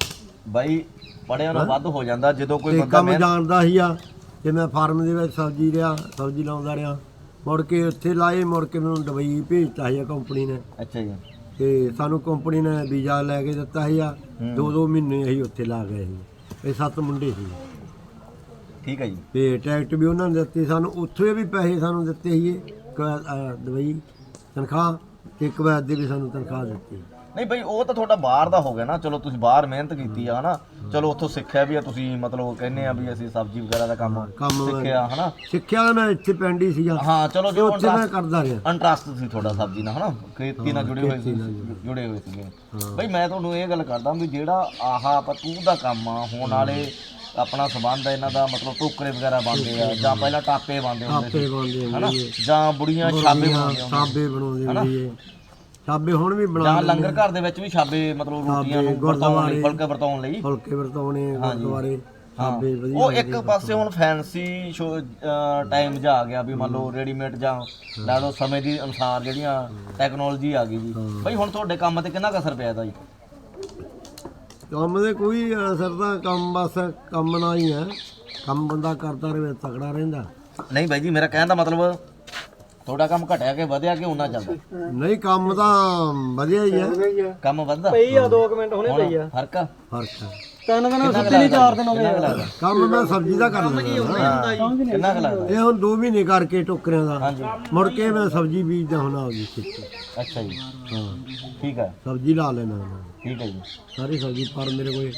ਬਾਈ ਪੜਿਆ ਨੂੰ ਵੱਧ ਹੋ ਜਾਂਦਾ। ਜਦੋਂ ਕੋਈ ਤੇ ਬੰਦਾ ਕੰਮ ਮਿਹਨਤ ਜਾਣਦਾ ਸੀ ਆ ਤੇ ਮੈਂ ਫਾਰਮ ਦੇ ਵਿੱਚ ਸਬਜ਼ੀ ਰਿਆ ਸਬਜ਼ੀ ਲਾਉਂਦਾ ਰਿਹਾ। ਮੁੜ ਕੇ ਉੱਥੇ ਲਾਏ ਮੁੜ ਕੇ ਮੈਨੂੰ ਦੁਬਈ ਭੇਜਤਾ ਸੀ ਕੰਪਨੀ ਨੇ। ਅੱਛਾ ਜੀ। ਤੇ ਸਾਨੂੰ ਕੰਪਨੀ ਨੇ ਵੀਜ਼ਾ ਲੈ ਕੇ ਦਿੱਤਾ ਸੀ ਆ। ਦੋ ਦੋ ਮਹੀਨੇ ਅਸੀਂ ਉੱਥੇ ਲਾ ਗਏ ਸੀ। ਇਹ ਸੱਤ ਮੁੰਡੇ ਸੀ। ਠੀਕ ਹੈ ਜੀ। ਤੇ ਟਿਕਟ ਵੀ ਉਹਨਾਂ ਨੇ ਦਿੱਤੀ ਸਾਨੂੰ ਉੱਥੇ ਵੀ ਪੈਸੇ ਸਾਨੂੰ ਦਿੱਤੇ ਸੀ ਦੁਬਈ ਤਨਖਾਹ ਤੇ ਕੁਵੈਤ ਦੇ ਵੀ ਸਾਨੂੰ ਤਨਖਾਹ ਦਿੱਤੀ। ਨਹੀਂ ਬਈ ਉਹ ਤਾਂ ਤੁਹਾਡਾ ਬਾਹਰ ਦਾ ਹੋ ਗਿਆ ਨਾ। ਚਲੋ ਤੁਸੀਂ ਬਾਹਰ ਮਿਹਨਤ ਕੀਤੀ ਆ ਹਨਾ। ਚਲੋ ਉੱਥੋਂ ਸਿੱਖਿਆ ਵੀ ਆ ਤੁਸੀਂ ਮਤਲਬ ਕਹਿੰਦੇ ਆ ਵੀ ਅਸੀਂ ਸਬਜ਼ੀ ਵਗੈਰਾ ਦਾ ਕੰਮ ਸਿੱਖਿਆ ਹਨਾ। ਸਿੱਖਿਆ ਮੈਂ ਇੱਥੇ ਪਿੰਡ ਹੀ ਸੀਗਾ। ਹਾਂ ਚਲੋ ਜੋ ਉੱਥੇ ਮੈਂ ਕਰਦਾ ਰਿਹਾ। ਇੰਟਰਸਟ ਸੀ ਤੁਹਾਡਾ ਸਬਜ਼ੀ ਨਾਲ ਹਨਾ। ਖੇਤੀ ਨਾਲ ਜੁੜੇ ਹੋਏ ਸੀ ਜੁੜੇ ਹੋਏ। ਸੀਗੇ। ਬਈ ਮੈਂ ਤੁਹਾਨੂੰ ਇਹ ਗੱਲ ਕਰਦਾ ਵੀ ਜਿਹੜਾ ਆਹ ਆਪਾਂ ਤੂੰ ਦਾ ਕੰਮ ਆ ਹੋਣ ਵਾਲੇ ਆਪਣਾ ਸਬੰਧ ਇਹਨਾਂ ਦਾ ਮਤਲਬ ਟੋਕਰੇ ਵਗੈਰਾ ਬਣਦੇ ਆ ਜਾਂ ਪਹਿਲਾਂ ਟਾਪੇ ਬਣਦੇ ਹੁੰਦੇ ਸੀ ਬਣਦੇ ਹਨਾ? ਜਾਂ ਬੁੜੀਆਂ ਛਾਬੇ ਬਣਾਉਂਦੀਆਂ ਹੁੰਦੀਆਂ ਸਾਬੇ ਬਣਾਉਂਦੇ ਹੁੰਦੇ ਸੀ। ਸਾਬੇ ਹੁਣ ਵੀ ਜਾਂ ਲੰਗਰ ਘਰ ਦੇ ਵਿੱਚ ਵੀ ਛਾਬੇ ਮਤਲਬ ਰੋਟੀਆਂ ਨੂੰ ਵਰਤਾਉਣ ਲਈ ਫੁਲਕੇ ਵਰਤਾਉਣ ਲਈ। ਫੁਲਕੇ ਵਰਤਾਉਣੇ ਗੁਰਦੁਆਰੇ ਸਾਬੇ ਵਧੀਆ ਉਹ ਇੱਕ ਪਾਸੇ ਹੁਣ ਫੈਂਸੀ ਟਾਈਮ ਜਾ ਆ ਗਿਆ ਵੀ ਮੰਨ ਲਓ ਰੈਡੀਮੇਡ ਜਾਂ ਲੈ ਲਓ ਸਮੇਂ ਦੀ ਅਨੁਸਾਰ ਜਿਹੜੀਆਂ ਟੈਕਨੋਲੋਜੀ ਆ ਗਈ ਜੀ। ਬਈ ਹੁਣ ਤੁਹਾਡੇ ਕੰਮ ਤੇ ਕਿੰਨਾ ਕੁ ਅਸਰ ਪਿਆ ਇਹਦਾ ਜੀ? ਕੰਮ ਦੇ ਕੋਈ ਅਸਰ ਦਾ ਕੰਮ ਬਸ ਕੰਮ ਨਾਲ ਹੀ ਹੈ। ਕੰਮ ਬੰਦਾ ਕਰਦਾ ਰਹੇ ਤਕੜਾ ਰਹਿੰਦਾ। ਨਹੀਂ ਬਾਈ ਜੀ ਮੇਰਾ ਕਹਿਣ ਦਾ ਮਤਲਬ ਤੁਹਾਡਾ ਕੰਮ ਘਟਿਆ ਕਿ ਵਧਿਆ ਕਿ ਉਹਨਾਂ ਚੱਲਦਾ? ਨਹੀਂ ਕੰਮ ਤਾਂ ਵਧੀਆ ਹੀ ਹੈ। ਕੰਮ ਵੱਧਦਾ? ਪਈ ਆ 2 ਮਿੰਟ ਹੁਣੇ ਪਈ ਆ। ਫ਼ਰਕ ਆ? ਫ਼ਰਕ ਤਿੰਨ ਦਿਨ ਕੰਮ ਮੈਂ ਸਬਜ਼ੀ ਦਾ ਕਰ ਲੈਂਦਾ। ਕਿੰਨਾ ਕੁ ਲੱਗਦਾ ਇਹ ਹੁਣ 2 ਮਹੀਨੇ ਕਰਕੇ ਟੋਕਰਿਆਂ ਦਾ। ਹਾਂਜੀ। ਮੁੜ ਕੇ ਮੈਂ ਸਬਜ਼ੀ ਬੀਜਦਾ ਹੁਣ ਆਪਦੀ ਖੇਤੀ। ਅੱਛਾ ਜੀ। ਹਾਂ। ਠੀਕ ਹੈ। ਸਬਜ਼ੀ ਲਾ ਲੈਣਾ ਮੈਂ। ਠੀਕ ਹੈ ਜੀ। ਸਾਰੀ ਸਬਜ਼ੀ ਪਰ ਮੇਰੇ ਕੋਲ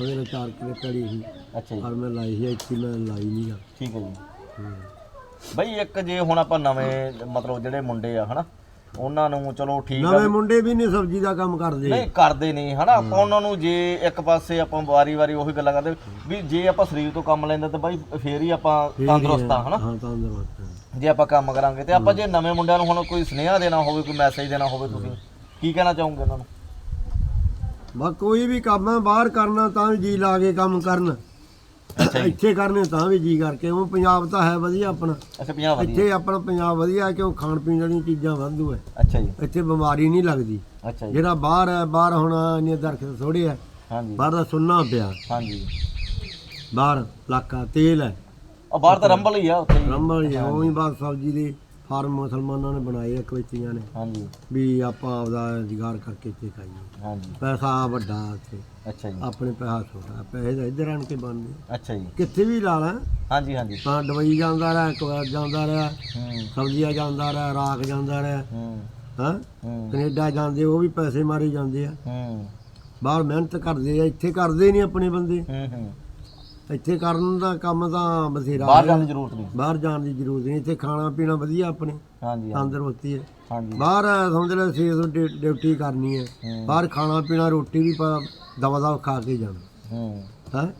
ਉਹਦੇ ਨਾਲ 4 ਕਿਲੋ ਕੜੀ ਸੀ। ਅੱਛਾ ਜੀ। ਪਰ ਮੈਂ ਲਾਈ ਸੀ ਇੱਥੇ ਮੈਂ ਲਾਈ ਨਹੀਂ ਆ। ਠੀਕ ਹੈ ਜੀ। ਬਈ ਇੱਕ ਜੇ ਹੁਣ ਆਪਾਂ ਨਵੇਂ ਮਤਲਬ ਜਿਹੜੇ ਮੁੰਡੇ ਆ ਹਨਾ? ਉਹਨਾਂ ਨੂੰ ਚਲੋ ਠੀਕ ਆ ਨਵੇਂ ਮੁੰਡੇ ਵੀ ਨਹੀਂ ਸਬਜ਼ੀ ਦਾ ਕੰਮ ਕਰਦੇ। ਨਹੀਂ ਕਰਦੇ ਨਹੀਂ ਹਨਾ? ਆਪਾਂ ਉਹਨਾਂ ਨੂੰ ਜੇ ਇੱਕ ਪਾਸੇ ਆਪਾਂ ਵਾਰੀ-ਵਾਰੀ ਉਹੀ ਗੱਲਾਂ ਕਰਦੇ ਵੀ ਜੇ ਆਪਾਂ ਸਰੀਰ ਤੋਂ ਕੰਮ ਲੈਂਦੇ ਤਾਂ ਬਾਈ ਫੇਰ ਹੀ ਆਪਾਂ ਤੰਦਰੁਸਤ ਆ ਹਨਾ? ਹਾਂ ਤੰਦਰੁਸਤ। ਜੇ ਆਪਾਂ ਕੰਮ ਕਰਾਂਗੇ ਤੇ ਆਪਾਂ ਜੇ ਨਵੇਂ ਮੁੰਡਿਆਂ ਨੂੰ ਹੁਣ ਕੋਈ ਸੁਨੇਹਾ ਦੇਣਾ ਹੋਵੇ ਕੋਈ ਮੈਸੇਜ ਦੇਣਾ ਹੋਵੇ ਤੁਸੀਂ ਕੀ ਕਹਿਣਾ ਚਾਹੋਗੇ ਉਹਨਾਂ ਨੂੰ? ਬਸ ਕੋਈ ਵੀ ਕੰਮ ਬਾਹਰ ਕਰਨਾ ਤਾਂ ਵੀ ਜੀ ਲਾ ਕੇ ਕੰਮ ਕਰਨ। ਅੱਛਾ ਜੀ। ਇੱਥੇ ਕਰਨੇ ਤਾਂ ਵੀ ਜੀ ਕਰਕੇ ਉਹ ਪੰਜਾਬ ਤਾਂ ਹੈ ਵਧੀਆ ਆਪਣਾ। ਅੱਛਾ 50 ਵਧੀਆ। ਇੱਥੇ ਆਪਣਾ ਪੰਜਾਬ ਵਧੀਆ ਹੈ ਕਿਉਂ ਖਾਣ ਪੀਣ ਵਾਲੀਆਂ ਚੀਜ਼ਾਂ ਵਾਧੂ ਹੈ। ਅੱਛਾ ਜੀ। ਇੱਥੇ ਬਿਮਾਰੀ ਨਹੀਂ ਲੱਗਦੀ। ਅੱਛਾ ਜੀ। ਜਿਹੜਾ ਬਾਹਰ ਹੈ ਬਾਹਰ ਹੁਣ ਇੰਨੇ ਦਰਖਤ ਥੋੜੇ ਹੈ। ਹਾਂਜੀ। ਬਾਹਰ ਦਾ ਸੁੰਨਾ ਪਿਆ। ਹਾਂਜੀ। ਬਾਹਰ ਲਾਕਾ ਤੇਲ ਹੈ। ਉਹ ਬਾਹਰ ਤਾਂ ਰੰਬਲ ਹੀ ਆ ਉੱਥੇ। ਰੰਬਲ ਹੀ ਹੈ, ਉਹ ਬਸ ਸਬਜ਼ੀ ਦੇ ਫਾਰਮ ਮੁਸਲਮਾਨਾਂ ਨੇ ਬਣਾਏ ਆ ਕਵਿਤੀਆਂ ਨੇ। ਹਾਂਜੀ। ਵੀ ਆਪਾਂ ਆਪਦਾ ਰੁਜ਼ਗਾਰ ਕਰਕੇ ਇੱਥੇ ਖਾਈਏ। ਹਾਂਜੀ। ਪੈਸਾ ਵੱਡਾ ਇੱਥੇ। ਅੱਛਾ ਜੀ। ਆਪਣੇ ਪੈਸਾ ਛੋਟਾ ਪੈਸੇ ਤਾਂ ਇੱਧਰ ਆਣ ਕੇ ਬਣਦੇ ਅੱਛਾ ਜੀ। ਕਿੱਥੇ ਵੀ ਲਾ ਲਾ। ਹਾਂਜੀ ਹਾਂਜੀ। ਤਾਂ ਦੁਬਈ ਜਾਂਦਾ ਰਿਹਾ ਕੁਵੈਤ ਜਾਂਦਾ ਰਿਹਾ। ਹੂੰ। ਸਬਜ਼ੀਆਂ ਜਾਂਦਾ ਰਿਹਾ ਰਾਖ ਜਾਂਦਾ ਰਿਹਾ। ਹੂੰ। ਹਾਂ? ਹੂੰ। ਕੈਨੇਡਾ ਜਾਂਦੇ ਉਹ ਵੀ ਪੈਸੇ ਮਾਰੇ ਜਾਂਦੇ ਆ। ਹੂੰ। ਬਾਹਰ ਮਿਹਨਤ ਕਰਦੇ ਆ ਇੱਥੇ ਕਰਦੇ ਨਹੀਂ ਆਪਣੇ ਬੰਦੇ। ਹੂੰ ਹੂੰ। ਇੱਥੇ ਕਰਨ ਦਾ ਕੰਮ ਤਾਂ ਬਥੇਰਾ ਬਾਹਰ। ਜਾਣ ਦੀ ਜ਼ਰੂਰਤ ਨਹੀਂ। ਬਾਹਰ ਜਾਣ ਦੀ ਜ਼ਰੂਰਤ ਨਹੀਂ। ਇੱਥੇ ਖਾਣਾ ਪੀਣਾ ਵਧੀਆ ਆਪਣੇ। ਹਾਂਜੀ ਹਾਂਜੀ, ਤੰਦਰੁਸਤੀ ਹੈ। ਹਾਂਜੀ। ਬਾਹਰ ਸਮਝ ਲੈ ਛੇ ਸੌ ਡਿ- ਡਿਊਟੀ ਕਰਨੀ ਹੈ। ਬਾਹਰ ਖਾਣਾ ਪੀਣਾ ਰੋਟੀ ਵੀ ਦਵਾ ਦਵਾ ਖਾ ਕੇ ਜਾਣਾ। ਹੂੰ। ਹੈ?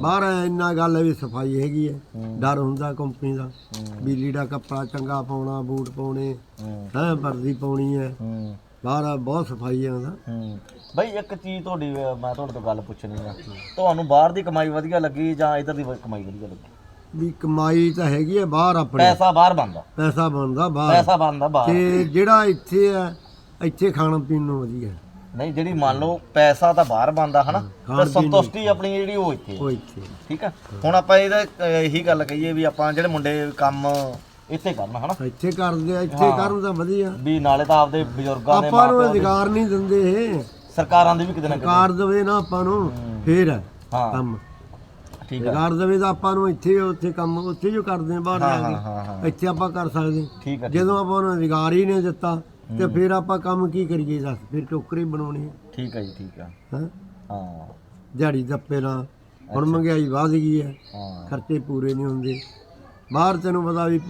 ਬਾਹਰ ਇੰਨਾ ਗੱਲ ਹੈ ਵੀ ਸਫ਼ਾਈ ਹੈਗੀ ਹੈ। ਡਰ ਹੁੰਦਾ ਕੰਪਨੀ ਦਾ। ਬਿਜਲੀ ਦਾ ਕੱਪੜਾ ਚੰਗਾ ਪਾਉਣਾ ਬੂਟ ਪਾਉਣੇ। ਹੂੰ। ਹੈ ਵਰਦੀ ਪਾਉਣੀ ਹੈ। ਬਾਹਰ ਬਹੁਤ ਸਫ਼ਾਈ ਹੈ ਉਹਦਾ। ਹੂੰ। ਬਈ ਇੱਕ ਚੀਜ਼ ਤੁਹਾਡੀ ਅਹ, ਮੈਂ ਤੁਹਾਡੇ ਤੋਂ ਗੱਲ ਪੁੱਛਣੀ ਆ ਤੁਹਾਨੂੰ ਬਾਹਰ ਦੀ ਕਮਾਈ ਵਧੀਆ ਲੱਗੀ ਜਾਂ ਇਧਰ ਦੀ ਕਮਾਈ ਵਧੀਆ ਲੱਗੀ? ਵੀ ਕਮਾਈ ਤਾਂ ਹੈਗੀ ਹੈ ਬਾਹਰ ਆਪਣੇ। ਪੈਸਾ ਬਾਹਰ ਬਣਦਾ। ਪੈਸਾ ਬਣਦਾ ਬਾਹਰ। ਪੈਸਾ ਬਣਦਾ ਬਾਹਰ। ਤੇ ਜਿਹੜਾ ਇੱਥੇ ਹੈ ਇੱਥੇ ਖਾਣਾ ਪੀਣ ਨੂੰ ਵਧੀਆ। ਹੈ। ਨਹੀਂ ਜਿਹੜੀ ਮੰਨ ਲਓ ਪੈਸਾ ਤਾਂ ਬਾਹਰ ਬਣਦਾ ਹਨਾ? ਖਾਣ ਤੇ ਪੀਣ ਸੰਤੁਸ਼ਟੀ ਆਪਣੀ ਜਿਹੜੀ ਉਹ ਇੱਥੇ ਉਹ ਇੱਥੇ ਠੀਕ ਆ? ਹੁਣ ਆਪਾਂ ਇਹਦਾ ਅਹ, ਇਹੀ ਗੱਲ ਕਹੀਏ ਵੀ ਆਪਾਂ ਜਿਹੜੇ ਮੁੰਡੇ ਕੰਮ ਇੱਥੇ ਕਰਨ ਹਨਾ? ਇੱਥੇ ਕਰਦੇ ਆ ਇੱਥੇ ਕਰਨ ਤਾਂ ਵਧੀਆ। ਵੀ ਨਾਲੇ ਤਾਂ ਆਪਦੇ ਬਜ਼ੁਰਗਾਂ ਦੇ ਆਪਾਂ ਨੂੰ ਅਧਿਕਾਰ ਨਹੀਂ ਦਿੰਦੇ ਇਹ। ਸਰਕਾਰਾਂ ਦੀ ਵੀ ਕਿਤੇ ਨਾ ਕਿਤੇ। ਕਾਰ ਦੇਵੇ ਨਾ ਆਪਾਂ ਨੂੰ ਫੇਰ ਹੈ। ਹਾਂ ਕੰਮ। ਠੀਕ ਆ। ਕਾਰ ਦੇਵੇ ਤਾਂ ਆਪਾਂ ਨੂੰ ਇੱਥੇ ਉੱਥੇ ਕੰਮ ਉੱਥੇ ਜੋ ਕਰਦੇ ਆ ਬਾਹਰ ਹਾਂ ਜਾ ਹਾਂ ਕੇ। ਹਾਂ ਹਾਂ ਇੱਥੇ ਆਪਾਂ ਕਰ ਸਕਦੇ ਠੀਕ ਜਦੋਂ ਆਪਾਂ ਨੂੰ ਅਧਿਕਾਰ ਹੀ ਨਹੀਂ ਦਿੱਤਾ ਤੇ ਫਿਰ ਆਪਾਂ ਕੰਮ ਕੀ ਕਰੀਏ ਦੱਸ? ਫਿਰ ਟੋਕਰੀ ਬਣਾਉਣੀ ਠੀਕ ਹੈ ਜੀ ਠੀਕ ਆ। ਹੈ। ਹਾਂ। ਦਿਹਾੜੀ ਦੱਪੇ ਨਾਲ ਹੁਣ ਮਹਿੰਗਾਈ ਵੱਧ ਗਈ ਹੈ। ਹਾਂ। ਖਰਚੇ ਪੂਰੇ ਨਹੀਂ ਹੁੰਦੇ। ਬਾਹਰ ਤੈਨੂੰ ਪਤਾ ਵੀ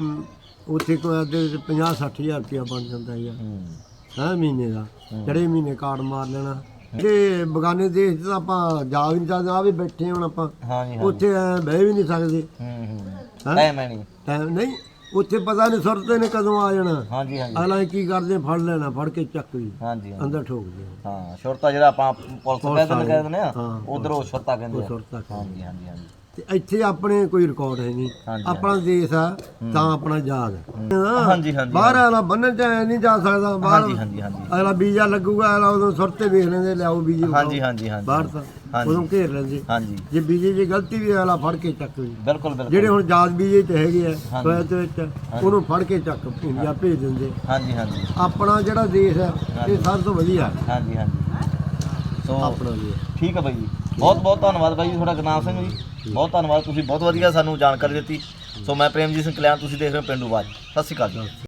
ਉੱਥੇ ਕੋਈ ਅੱਧੇ 50 60000 ਰੁਪਇਆ ਬਣ ਜਾਂਦਾ ਹੈ। ਹੂੰ ਮਹੀਨੇ ਦਾ। ਜਿਹੜੇ ਮਹੀਨੇ ਕਾਰਡ ਮਾਰ ਲੈਣਾ। ਤੇ ਬਗਾਨੇ ਦੇਸ਼ 'ਚ ਤਾਂ ਆਪਾਂ ਜਾ ਵੀ ਨਹੀਂ ਸਕਦੇ ਆ ਵੀ ਬੈਠੇ ਹੁਣ ਆਪਾਂ। ਹਾਂ ਜੀ ਹਾਂ ਉੱਥੇ ਐਂ ਬਹਿ ਵੀ ਨਹੀਂ ਸਕਦੇ। ਹੂੰ ਹੂੰ। ਹੈ? ਨਹੀਂ। ਟਾਈਮ ਨਹੀਂ ਉੱਥੇ ਪਤਾ ਨਹੀਂ ਸੁਰਤੇ ਨੇ ਕਦੋਂ ਆ ਜਾਣਾ। ਹਾਂ ਜੀ ਹਾਂ ਜੀ। ਅਗਲਾ ਕੀ ਕਰਦੇ ਫੜ ਲੈਣਾ ਫੜ ਕੇ ਚੱਕ ਵੀ। ਹਾਂ ਜੀ ਹਾਂ। ਅੰਦਰ ਠੋਕ ਦੇ ਹਾਂ ਸ਼ੁਰਤਾ ਜਿਹੜਾ ਆਪਾਂ ਪੁਲਿਸ ਕਹਿੰਦੇ ਨੇ ਕਹਿੰਦੇ ਨੇ ਹਾਂ, ਉਧਰ ਉਹ ਸ਼ੁਰਤਾ ਕਹਿੰਦੇ ਆ। ਸੁਰਤਾ ਹਾਂ ਜੀ ਹਾਂ ਜੀ ਹਾਂ ਜੀ। ਤੇ ਇੱਥੇ ਆਪਣੇ ਕੋਈ ਰਿਕਾਰਡ ਹੈ ਨਹੀਂ। ਹਾਂਜੀ, ਆਪਣਾ ਦੇਸ਼ ਆ ਤਾਂ ਆਪਣਾ ਯਾਦ ਹੈ। ਹਾਂਜੀ ਹਾਂਜੀ ਬਾਹਰ ਵਾਲਾ ਬੰਨਣ ਚ ਐਂ ਨਹੀਂ ਜਾ ਸਕਦਾ ਬਾਹਰ ਹਾਂਜੀ ਹਾਂਜੀ ਹਾਂਜੀ। ਅਗਲਾ ਵੀਜ਼ਾ ਲੱਗੂਗਾ ਅਗਲਾ ਉਦੋਂ ਸੁਰਤੇ ਵੇਖ ਲੈਂਦੇ ਲਿਆਓ ਵੀਜ਼ੇ ਹਾਂਜੀ ਹਾਂਜੀ ਹਾਂਜੀ। ਬਾਹਰ ਤਾਂ ਹਾਂਜੀ। ਉਦੋਂ ਘੇਰ ਲੈਂਦੇ। ਹਾਂਜੀ। ਜੇ ਵੀਜ਼ੇ ਦੀ ਗਲਤੀ ਵੀ ਅਗਲਾ ਫੜ ਕੇ ਚੱਕ ਵੀ ਬਿਲਕੁਲ ਬਿਲਕੁਲ। ਜਿਹੜੇ ਹੁਣ ਜਾਤ ਵੀਜ਼ੇ ਤੇ ਹੈਗੇ ਆ ਹਾਂਜੀ। ਸੋਇਤ ਦੇ ਵਿੱਚ ਉਹਨੂੰ ਫੜ ਕੇ ਚੱਕ ਇੰਡੀਆ ਭੇਜ ਦਿੰਦੇ। ਹਾਂਜੀ ਹਾਂਜੀ। ਆਪਣਾ ਜਿਹੜਾ ਦੇਸ਼ ਹੈ ਇਹ ਸਭ ਤੋਂ ਵਧੀਆ ਹੈ। ਹਾਂਜੀ ਹਾਂਜੀ। ਸੋ ਆਪਣਾ ਦੇਸ਼। ਠੀਕ ਹੈ ਬਾਈ ਜੀ। ਬਹੁਤ ਬਹੁਤ ਧੰਨਵਾਦ ਬਾਈ ਜੀ ਤੁਹਾਡਾ ਗੁਰਨਾਮ ਸਿੰਘ ਜੀ। ਬਹੁਤ ਧੰਨਵਾਦ, ਤੁਸੀਂ ਬਹੁਤ ਵਧੀਆ ਸਾਨੂੰ ਜਾਣਕਾਰੀ ਦਿੱਤੀ। ਸੋ ਮੈਂ ਪ੍ਰੇਮਜੀਤ ਸਿੰਘ ਕਲਿਆਣ, ਤੁਸੀਂ ਦੇਖ ਰਹੇ ਹੋ ਪਿੰਡੂ ਬਾਜ ਸਤਿ ਸ਼੍ਰੀ ਅਕਾਲ ਜੀ।